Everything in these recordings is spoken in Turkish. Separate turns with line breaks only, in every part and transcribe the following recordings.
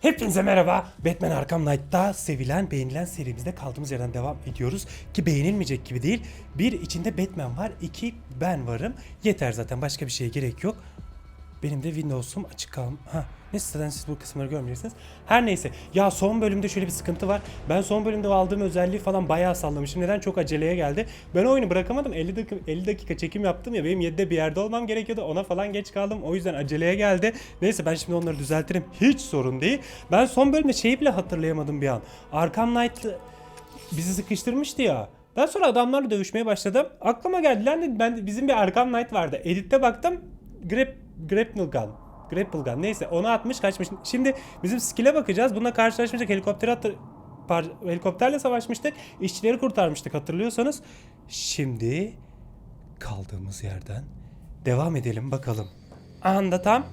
Hepinize merhaba. Batman Arkham Knight'ta sevilen, beğenilen serimizde kaldığımız yerden devam ediyoruz. Ki beğenilmeyecek gibi değil. Bir, içinde Batman var. iki ben varım. Yeter zaten. Başka bir şeye gerek yok. Benim de Windows'um açık kal... Ha, neyse zaten siz bu kısımları görmeyeceksiniz. Her neyse. Ya son bölümde şöyle bir sıkıntı var. Ben son bölümde aldığım özelliği falan bayağı sallamışım. Neden? Çok aceleye geldi. Ben oyunu bırakamadım. 50 dakika, 50 dakika çekim yaptım ya. Benim 7'de bir yerde olmam gerekiyordu. Ona falan geç kaldım. O yüzden aceleye geldi. Neyse ben şimdi onları düzeltirim. Hiç sorun değil. Ben son bölümde şeyi bile hatırlayamadım bir an. Arkham Knight bizi sıkıştırmıştı ya. Daha sonra adamlarla dövüşmeye başladım. Aklıma geldi lan ben bizim bir Arkham Knight vardı. Edit'te baktım. Grap, grapple gun. Grapple gun. Neyse onu atmış kaçmış. Şimdi bizim skill'e bakacağız. Bununla karşılaşmayacak helikopter attı. helikopterle savaşmıştık. İşçileri kurtarmıştık hatırlıyorsanız. Şimdi kaldığımız yerden devam edelim bakalım. Anda tam.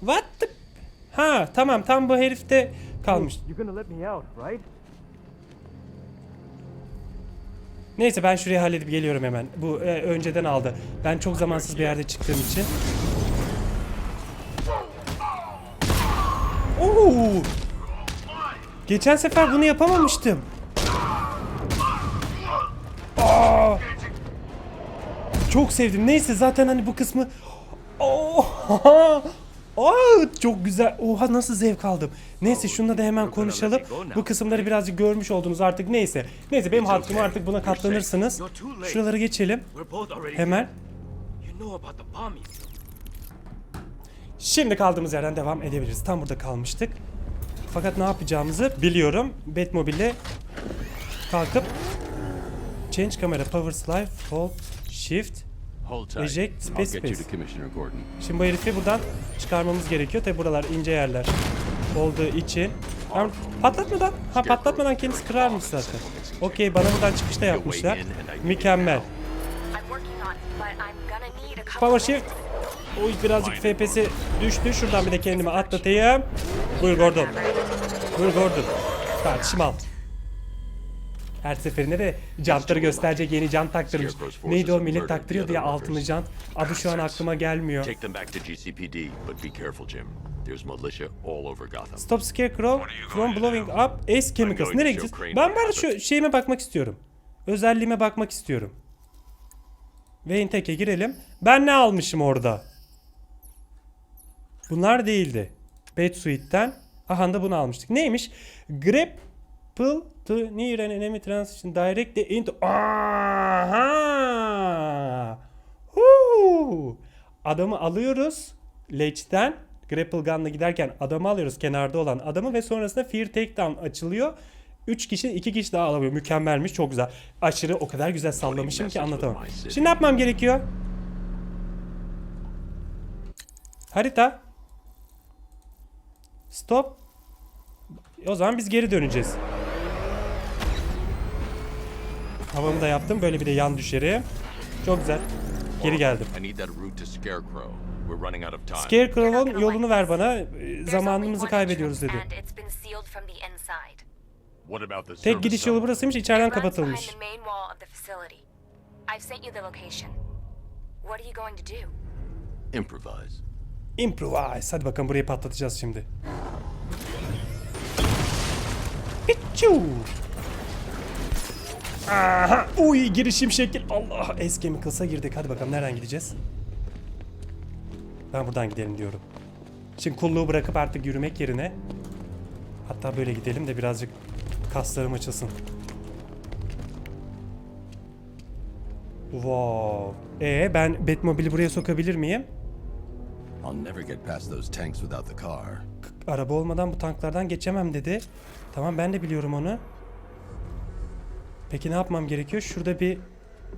What the... Ha tamam tam bu herifte kalmış.
You're
Neyse ben şurayı halledip geliyorum hemen. Bu e, önceden aldı. Ben çok zamansız bir yerde çıktığım için. Oo! Geçen sefer bunu yapamamıştım. Aa! Çok sevdim. Neyse zaten hani bu kısmı Oha! Aa, çok güzel. Oha nasıl zevk aldım. Neyse şununla da hemen konuşalım. Bu kısımları birazcık görmüş oldunuz artık. Neyse. Neyse benim hakkım artık buna katlanırsınız. Şuraları geçelim. Hemen. Şimdi kaldığımız yerden devam edebiliriz. Tam burada kalmıştık. Fakat ne yapacağımızı biliyorum. Batmobile'le kalkıp Change camera, power slide, hold, shift.
Hold tight.
Eject,
I'll
space, space.
to Commissioner Gordon.
Şimdi bu herifi buradan çıkarmamız gerekiyor. Tabi buralar ince yerler olduğu için. Ben patlatmadan, ha patlatmadan kendisi kırarmış zaten. Okey bana buradan çıkışta yapmışlar. Mükemmel. Power shift. Oy birazcık FPS'i düştü. Şuradan bir de kendimi atlatayım. Buyur Gordon. Buyur Gordon. Kardeşim al. Her seferinde de jantları gösterecek yeni jant taktırmış. Neydi o millet taktırıyordu ya altını jant. Adı şu an aklıma gelmiyor. Stop Scarecrow from blowing up Ace Chemicals. Nereye gideceğiz? Ben bari şu şeyime bakmak istiyorum. Özelliğime bakmak istiyorum. Wayne Tech'e girelim. Ben ne almışım orada? Bunlar değildi. Batsuite'den. Aha da bunu almıştık. Neymiş? Grapple to near an enemy transition directly into... Aha! Huu! Adamı alıyoruz. Ledge'den. Grapple Gun'la giderken adamı alıyoruz kenarda olan adamı ve sonrasında Fear Takedown açılıyor. 3 kişi 2 kişi daha alabiliyor. Mükemmelmiş çok güzel. Aşırı o kadar güzel sallamışım ki anlatamam. Şimdi ne yapmam gerekiyor? Harita. Stop. O zaman biz geri döneceğiz. Havamı da yaptım. Böyle bir de yan düşerim. Çok güzel. Geri geldim. Scarecrow'un yolunu ver bana. Ee, Zamanımızı kaybediyoruz dedi. Tek gidiş yolu burasıymış. içeriden kapatılmış.
Improvise.
Improvise. Hadi bakalım burayı patlatacağız şimdi. Pichu. Aha. Uy girişim şekil. Allah. Ace Chemicals'a girdik. Hadi bakalım nereden gideceğiz? Ben buradan gidelim diyorum. Şimdi kulluğu bırakıp artık yürümek yerine hatta böyle gidelim de birazcık kaslarım açılsın. Wow. Ee ben Batmobile'i buraya sokabilir miyim?
I'll never get past those tanks without the car.
Araba olmadan bu tanklardan geçemem dedi. Tamam ben de biliyorum onu. Peki ne yapmam gerekiyor? Şurada bir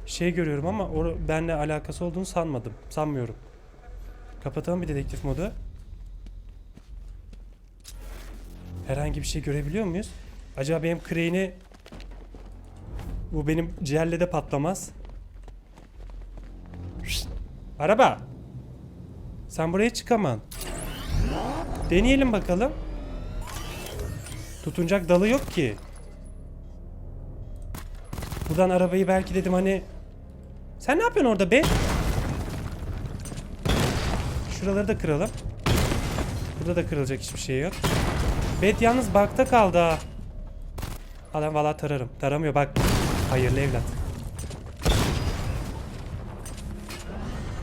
şey görüyorum ama o benimle alakası olduğunu sanmadım. Sanmıyorum. Kapatalım bir dedektif modu. Herhangi bir şey görebiliyor muyuz? Acaba benim crane'i bu benim ciğerle de patlamaz. Şşt! Araba. Sen buraya çıkaman. Deneyelim bakalım. Tutunacak dalı yok ki. Buradan arabayı belki dedim hani... Sen ne yapıyorsun orada be? Şuraları da kıralım. Burada da kırılacak hiçbir şey yok. Bet yalnız bakta kaldı ha. Adam valla tararım. Taramıyor bak. Hayırlı evlat.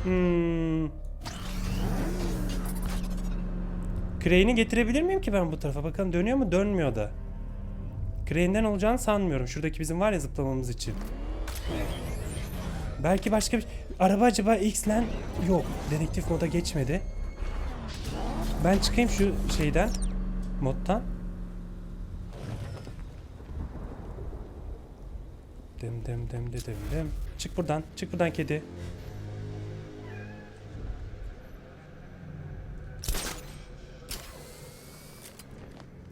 Hmm. Crane'i getirebilir miyim ki ben bu tarafa? Bakalım dönüyor mu? Dönmüyor da. Crane'den olacağını sanmıyorum. Şuradaki bizim var ya zıplamamız için. Belki başka bir... Araba acaba X-Len... Yok. Dedektif moda geçmedi. Ben çıkayım şu şeyden. Moddan. Dım dım dım dım dım dım. Çık buradan. Çık buradan kedi.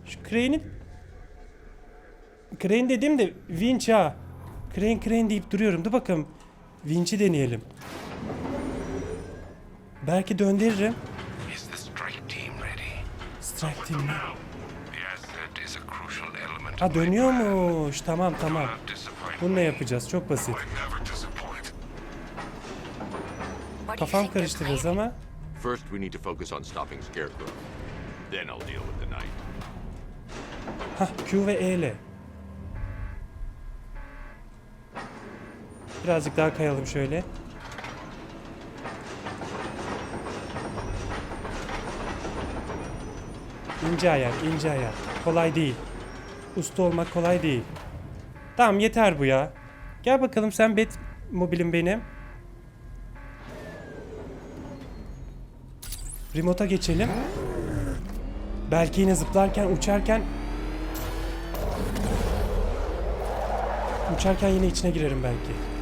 Şu Crane'in... Crane dediğim de Winch ha. Crane crane deyip duruyorum. Dur bakalım. Winch'i deneyelim. Belki döndürürüm.
Is the strike team ready?
Strike team mi? Ha dönüyormuş. Tamam tamam. Bunu ne yapacağız? Çok basit. Kafam karıştı biraz ama.
First, we need to focus on stopping Scarecrow. Then I'll deal with the Knight.
Hah Q ve E ile. Birazcık daha kayalım şöyle. İnce ayak, ince ayak. Kolay değil. Usta olmak kolay değil. Tamam yeter bu ya. Gel bakalım sen bet mobilim benim. Remote'a geçelim. Belki yine zıplarken, uçarken Uçarken yine içine girerim belki.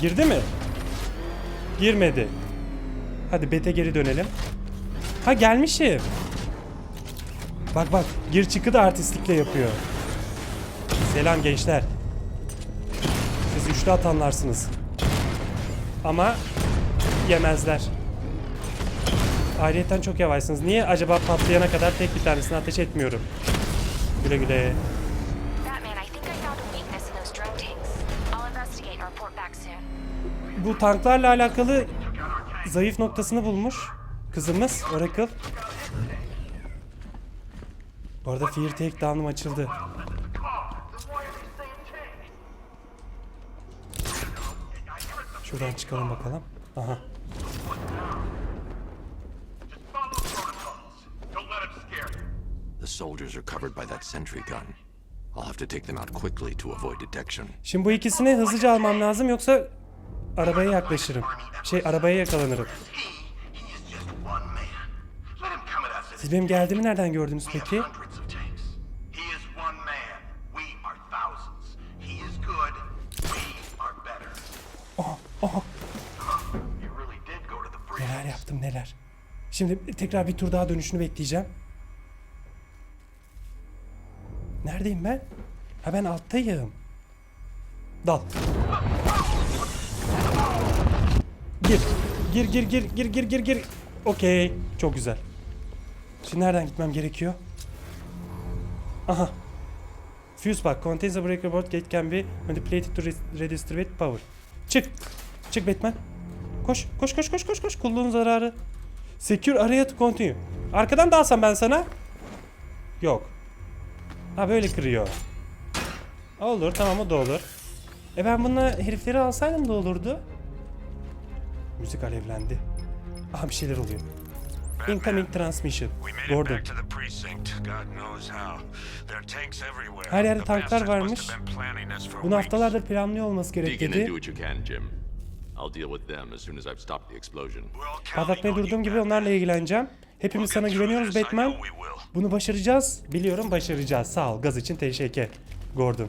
Girdi mi? Girmedi. Hadi bete geri dönelim. Ha gelmişim. Bak bak gir çıkı da artistlikle yapıyor. Selam gençler. Siz üçlü atanlarsınız. Ama yemezler. Ayrıyeten çok yavaşsınız. Niye acaba patlayana kadar tek bir tanesini ateş etmiyorum? Güle güle. Bu tanklarla alakalı zayıf noktasını bulmuş kızımız Oracle. Bu arada Fear Takedown'um açıldı. Şuradan çıkalım bakalım. Aha.
Soldiers are covered by that sentry gun. I'll have to take them out quickly to avoid detection.
Şimdi bu ikisini hızlıca almam lazım yoksa arabaya yaklaşırım. Şey arabaya yakalanırım. Siz benim geldiğimi nereden gördünüz peki? Oh, oh. Neler yaptım neler. Şimdi tekrar bir tur daha dönüşünü bekleyeceğim. Neredeyim ben? Ha ben alttayım. Dal. Gir. Gir gir gir gir gir gir gir. Okey. Çok güzel. Şimdi nereden gitmem gerekiyor? Aha. Fuse box contains a breaker board gate can be manipulated to re- redistribute power. Çık. Çık Batman. Koş koş koş koş koş koş. Kulluğun zararı. Secure area to continue. Arkadan dalsam ben sana. Yok. Ha böyle kırıyor. Olur tamam o da olur. E ben bununla herifleri alsaydım da olurdu. Müzik alevlendi. Aha bir şeyler oluyor. Incoming transmission. Gordon. Her yerde tanklar varmış. Bunu haftalardır planlıyor olması gerek dedi. Patlatmaya durduğum gibi onlarla ilgileneceğim. Hepimiz sana güveniyoruz Batman. Bunu başaracağız. Biliyorum başaracağız. Sağ ol. Gaz için teşekkür. Gordon.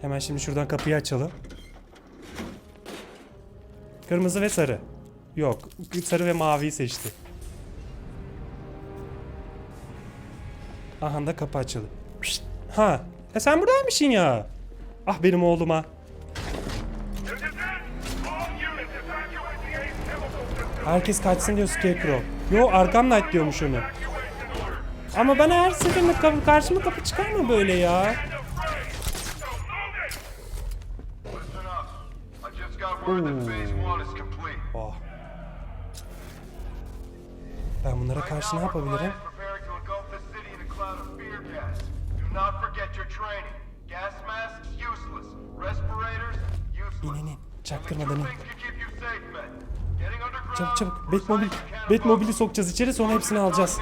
Hemen şimdi şuradan kapıyı açalım. Kırmızı ve sarı. Yok. Sarı ve maviyi seçti. Aha da kapı açıldı. Ha. E sen buradaymışsın ya. Ah benim oğluma. Herkes kaçsın diyor Scarecrow. Yo Arkham Knight diyormuş onu. Ama bana her seferinde karşıma kapı çıkar mı böyle ya?
Listen up. I just got word that phase one is complete.
Oh. Ben bunlara
Right
karşı ne
now, our
yapabilirim?
plan is preparing to engulf the city in a cloud of fear gas. Do not forget your training. Gas masks useless. Respirators useless.
İn in in. Çaktırmadan in. Çabuk çabuk. Batmobil. Batmobil'i sokacağız içeri sonra hepsini alacağız.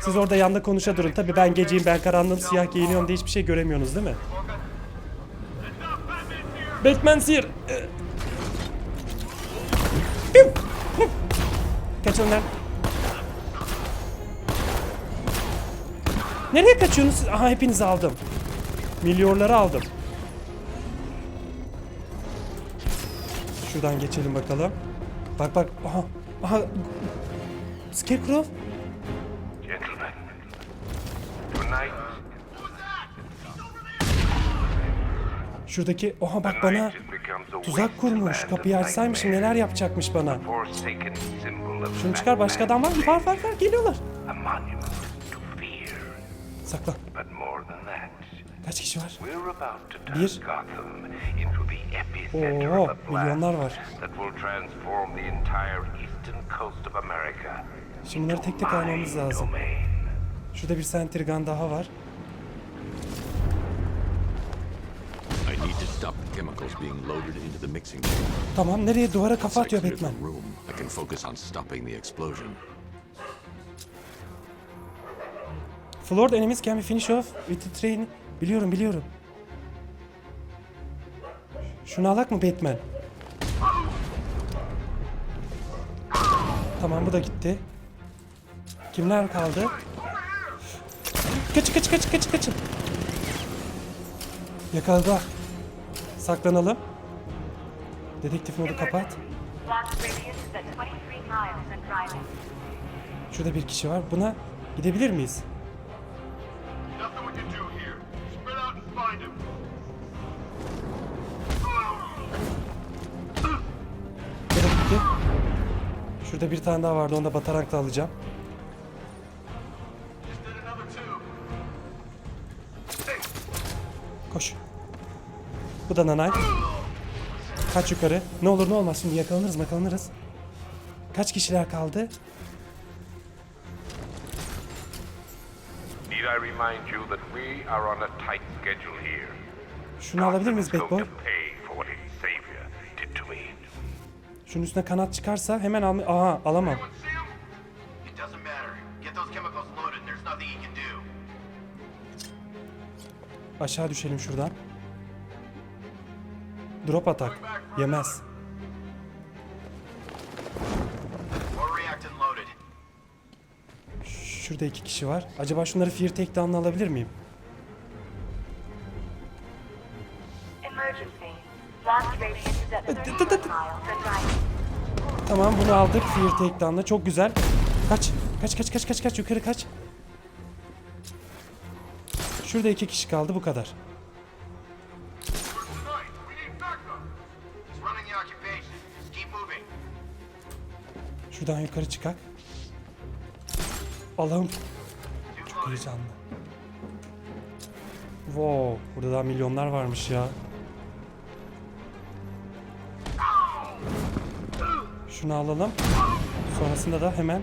Siz orada yanda konuşa durun. Tabii ben geceyim ben karanlığım siyah giyiniyorum diye hiçbir şey göremiyorsunuz değil mi? Batman sir. Lan. Nereye kaçıyorsunuz? Aha hepinizi aldım. Milyonları aldım. Şuradan geçelim bakalım. Bak bak. Aha. Aha. Scarecrow. Şuradaki oha bak bana tuzak kurmuş. Kapıyı açsaymışım neler yapacakmış bana. Şunu çıkar başka adam var mı? Var var var geliyorlar.
A monument to fear.
Sakla.
But more than that,
Kaç kişi var? Bir. Oo, milyonlar var. Şimdi bunları tek tek almamız lazım. Şurada bir sentirgan daha var.
I need to stop the chemicals being loaded into the mixing chamber.
Tamam nereye duvara kafa atıyor Batman.
room, I can focus on stopping the explosion.
Floored enemies can be finished off with the train. Biliyorum biliyorum. Şunu alak mı Batman? Tamam bu da gitti. Kimler kaldı? Kaç kaç kaç kaç kaçın. Yakaladı. Saklanalım. Dedektif modu kapat.
Blast radius is at 23 miles and driving.
Şurada bir kişi var. Buna gidebilir miyiz? Gitti. Şurada bir tane daha vardı. Onu da batarankla alacağım. Koş. Bu da nanay. Kaç yukarı. Ne olur ne olmaz şimdi yakalanırız yakalanırız. Kaç kişiler kaldı?
Need I remind you that we are on a tight schedule here?
Şunu alabilir miyiz
Gotham is
Bad
going
Boy?
to pay for what its savior did to me.
Şunun üstüne kanat çıkarsa hemen alma... Aha alamam.
Anyone see him?
Drop atak. Yemez. Şurada iki kişi var. Acaba şunları Fear Takedown'la alabilir miyim?
Emergency. Blast radius is at 30
dı, dı, dı.
miles and driving.
Tamam bunu aldık Fear Takedown'la. Çok güzel. Kaç. Kaç kaç kaç kaç kaç yukarı kaç. Şurada iki kişi kaldı bu kadar. Şuradan yukarı çıkak. Allah'ım çok heyecanlı. Wow, burada daha milyonlar varmış ya. Şunu alalım. Sonrasında da hemen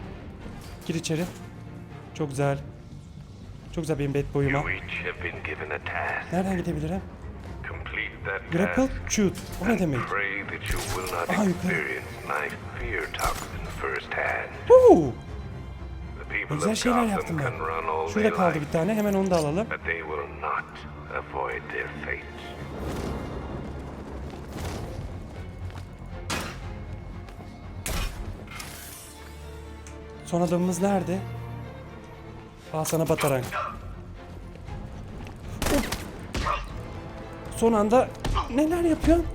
gir içeri. Çok güzel. Çok güzel benim bed boyuma. Nereden gidebilirim? Grapple shoot. O ne demek?
Pray that
Huu! Güzel şeyler yaptım ben. Şurada kaldı bir tane. Hemen onu da alalım. Son adamımız nerede? Al sana batarank. Son anda neler yapıyorsun?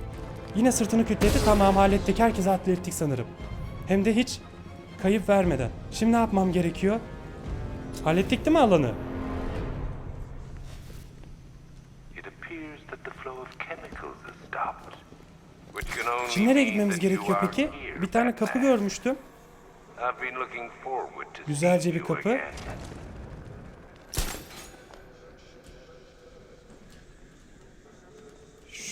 Yine sırtını kütledi. Tamam hallettik. Herkese hallettik sanırım. Hem de hiç kayıp vermeden. Şimdi ne yapmam gerekiyor? Hallettik değil mi alanı? Şimdi nereye gitmemiz gerekiyor peki? Bir tane kapı görmüştüm. Güzelce bir kapı.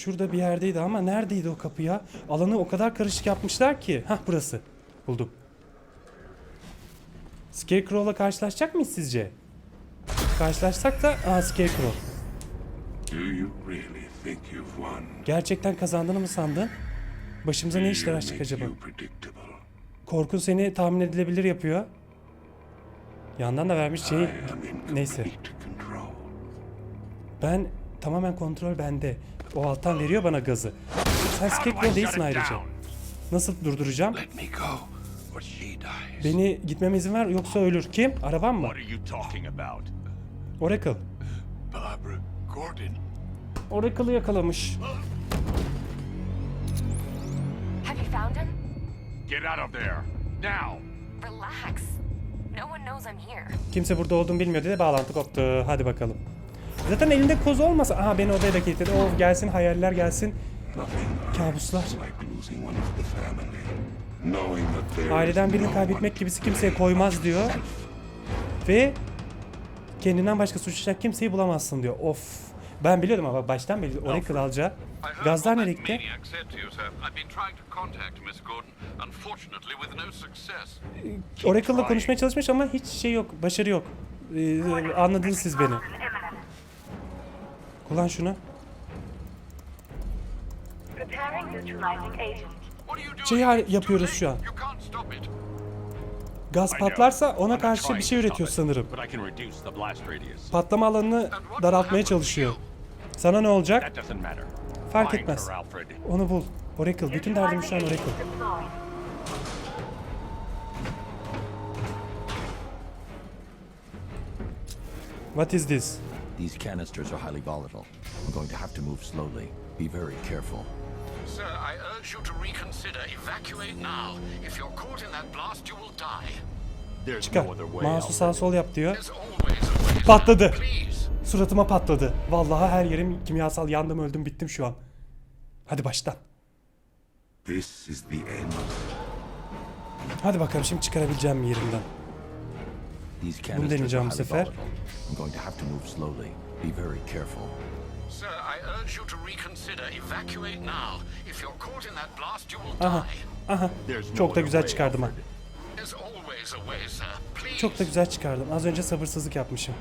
Şurada bir yerdeydi ama neredeydi o kapı ya? Alanı o kadar karışık yapmışlar ki. Hah burası. Buldum. Scarecrow'la karşılaşacak mıyız sizce? Karşılaşsak da... Aa Scarecrow.
Do you really think you've won?
Gerçekten kazandığını mı sandın? Başımıza ne işler
makes
acaba? Korkun seni tahmin edilebilir yapıyor. Yandan da vermiş
I
şey...
am in
Neyse. Ben tamamen kontrol bende. O alttan veriyor bana gazı. Sen Scarecrow değilsin ayrıca. Nasıl durduracağım? Beni gitmeme izin ver yoksa ölür. Kim? Arabam mı? Oracle. Oracle'ı yakalamış.
Have you found him?
Get out of there. Now.
Relax. No one knows I'm here.
Kimse burada olduğumu bilmiyor diye bağlantı koptu. Hadi bakalım. Zaten elinde koz olmasa... Aha beni odaya da kilitledi. Oh gelsin hayaller gelsin. Kabuslar.
of
Aileden birini kaybetmek gibisi kimseye koymaz diyor. Ve kendinden başka suçlayacak kimseyi bulamazsın diyor. Of. Ben biliyordum ama baştan belli. Gazlar
Miss Gordon, unfortunately with no success.
Oracle'la konuşmaya çalışmış ama hiç şey yok. Başarı yok. Ee, anladınız siz beni. Kullan şunu.
Preparing neutralizing agent.
What are you doing?
Şey yapıyoruz şu an.
You can't stop it.
Gaz patlarsa ona karşı bir şey üretiyor sanırım.
But I can reduce the blast radius.
Patlama alanını daraltmaya çalışıyor. Sana ne olacak? Fark etmez. Onu bul. Oracle. Bütün derdim şu an Oracle. What is this?
These canisters are highly volatile. I'm going to have to move slowly. Be very careful.
Sir, I urge you to reconsider. Evacuate now. If you're caught in that blast, you will die.
There's
Çıkar.
no other way.
Mouse'u sağ sol yap diyor.
There's always a way. sir.
Patladı.
Please.
Suratıma patladı. Vallahi her yerim kimyasal yandım öldüm bittim şu an. Hadi baştan.
This is the end.
Hadi bakalım şimdi çıkarabileceğim mi yerimden.
Are
deneyeceğim bu sefer.
I'm going to have to move slowly. Be very careful.
Sir, I urge you to reconsider. Evacuate now. If you're caught in that blast, you will
Aha.
die.
Aha.
No
Çok da güzel çıkardım ha. Çok da güzel çıkardım. Az önce sabırsızlık yapmışım.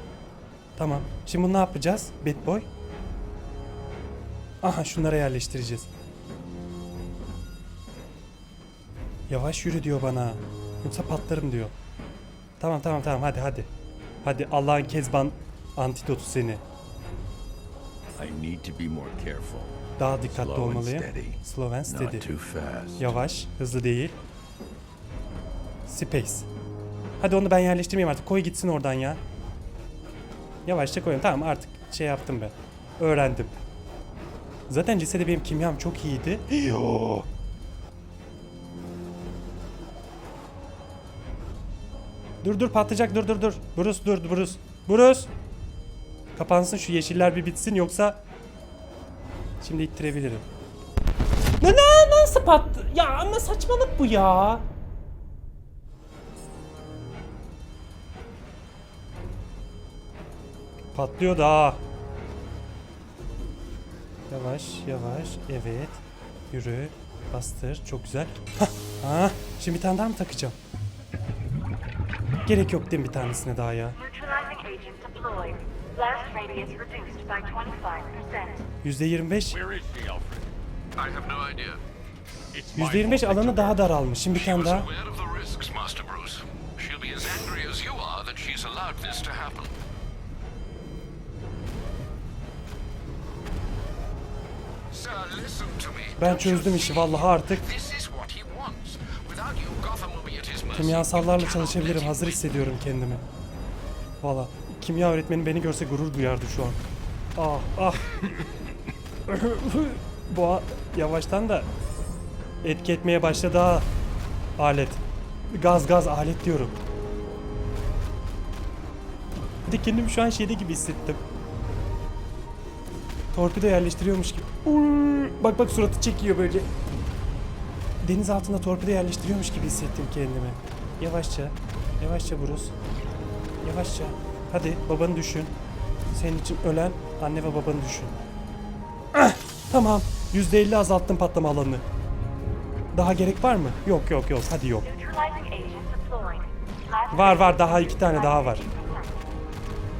Tamam. Şimdi bunu ne yapacağız? Bad boy. Aha şunlara yerleştireceğiz. Yavaş yürü diyor bana. Yoksa patlarım diyor. Tamam tamam tamam hadi hadi. Hadi Allah'ın kezban antidotu seni.
I need to be more careful.
Daha dikkatli olmalıyım. Slow and steady. Yavaş, hızlı değil. Space. Hadi onu ben yerleştirmeyeyim artık. Koy gitsin oradan ya. Yavaşça koyayım. Tamam artık şey yaptım ben. Öğrendim. Zaten lisede benim kimyam çok iyiydi. Yo. Dur dur patlayacak dur dur dur. Bruce dur Bruce. Bruce. Kapansın şu yeşiller bir bitsin yoksa şimdi ittirebilirim. Ne ne nasıl pattı? Ya ama saçmalık bu ya. Patlıyor da. Yavaş yavaş evet. Yürü. Bastır. Çok güzel. Ha. Şimdi bir tane daha mı takacağım? Gerek yok değil mi bir tanesine daha ya?
Neutralizing agent deployed. Blast radius reduced by 25%.
%25
Where is she, Alfred?
I have no idea.
It's my
%25
fault.
alanı daha daralmış. Şimdi bir tane daha. Ben çözdüm işi vallahi artık. Kimyasallarla çalışabilirim. Hazır hissediyorum kendimi. Valla kimya öğretmeni beni görse gurur duyardı şu an. Ah ah. Bu a- yavaştan da etki etmeye başladı ha. Alet. Gaz gaz alet diyorum. Bir de kendimi şu an şeyde gibi hissettim. Torpido yerleştiriyormuş gibi. Bak bak suratı çekiyor böyle. Deniz altında torpido yerleştiriyormuş gibi hissettim kendimi. Yavaşça. Yavaşça Bruce. Yavaşça. Hadi babanı düşün. Senin için ölen anne ve babanı düşün. Ah! Tamam. %50 azalttım patlama alanını. Daha gerek var mı? Yok yok yok. Hadi yok. Var var daha iki tane daha var.
50%.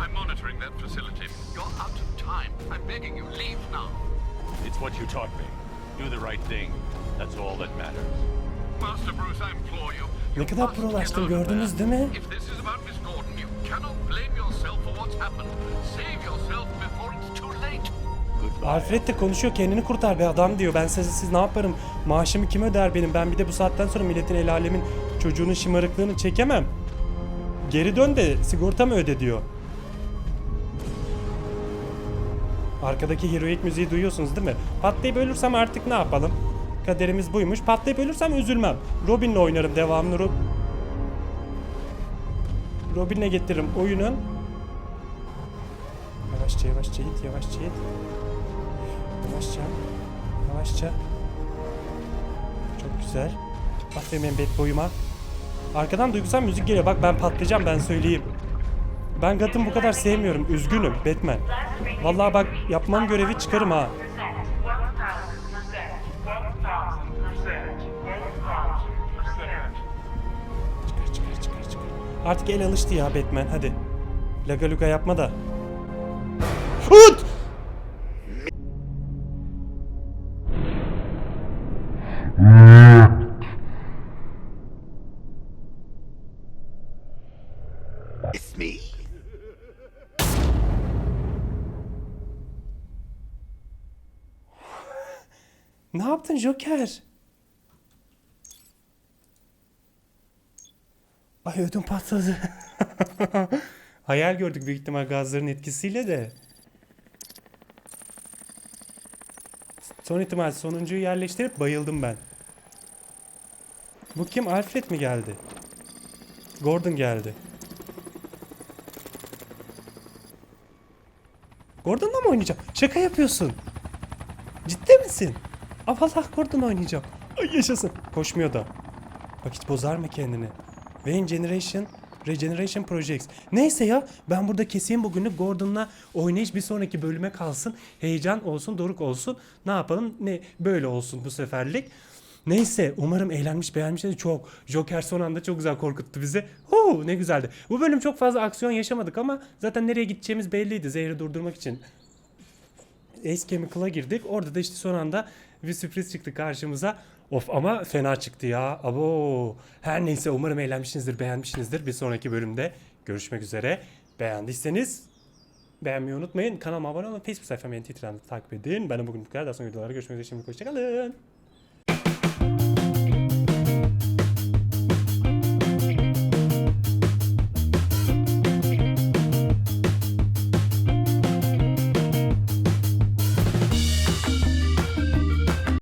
I'm monitoring that facility. You're out of time. I'm begging you, leave now.
It's what you taught me. Do the right thing. That's all that matters.
Master Bruce, I implore you.
Ne
you
kadar prolaştım gördünüz değil mi?
If this is about Miss Gordon, you cannot blame yourself for what's happened. Save yourself before it's too late.
Goodbye.
Alfred de konuşuyor kendini kurtar be adam diyor. Ben siz, siz ne yaparım? Maaşımı kim öder benim? Ben bir de bu saatten sonra milletin el alemin çocuğunun şımarıklığını çekemem. Geri dön de sigortamı öde diyor. Arkadaki heroik müziği duyuyorsunuz değil mi? Patlayıp ölürsem artık ne yapalım? Kaderimiz buymuş. Patlayıp ölürsem üzülmem. Robin'le oynarım devamlı. Rob... Robin'le getiririm oyunun. Yavaşça yavaşça git yavaşça git. Yavaşça. Yavaşça. Çok güzel. Aferin benim bad boyuma. Arkadan duygusal müzik geliyor. Bak ben patlayacağım ben söyleyeyim. Ben Gotham'ı bu kadar sevmiyorum. Üzgünüm Batman. Vallahi bak yapmam görevi çıkarım ha. Artık el alıştı ya Batman hadi. Laga luga yapma da. Ut!
It's me.
Ne yaptın Joker? Ay ödüm patladı. Hayal gördük büyük ihtimal gazların etkisiyle de. Son ihtimal sonuncuyu yerleştirip bayıldım ben. Bu kim? Alfred mi geldi? Gordon geldi. Gordon'la mı oynayacağım? Şaka yapıyorsun. Ciddi misin? Aa vallahi Gordon oynayacağım. Ay yaşasın. Koşmuyor da. Bak hiç bozar mı kendini? Wayne Generation Regeneration Projects. Neyse ya ben burada keseyim bugünü Gordon'la oynayış bir sonraki bölüme kalsın. Heyecan olsun, doruk olsun. Ne yapalım? Ne böyle olsun bu seferlik. Neyse umarım eğlenmiş beğenmişsiniz çok. Joker son anda çok güzel korkuttu bizi. Huu, ne güzeldi. Bu bölüm çok fazla aksiyon yaşamadık ama zaten nereye gideceğimiz belliydi zehri durdurmak için. Ace Chemical'a girdik. Orada da işte son anda bir sürpriz çıktı karşımıza. Of ama fena çıktı ya. Abo. Her neyse umarım eğlenmişsinizdir, beğenmişsinizdir. Bir sonraki bölümde görüşmek üzere. Beğendiyseniz beğenmeyi unutmayın. Kanalıma abone olun. Facebook sayfamı, da takip edin. Ben de bugün bu kadar. Daha sonra videolarda görüşmek üzere. Şimdilik hoşçakalın.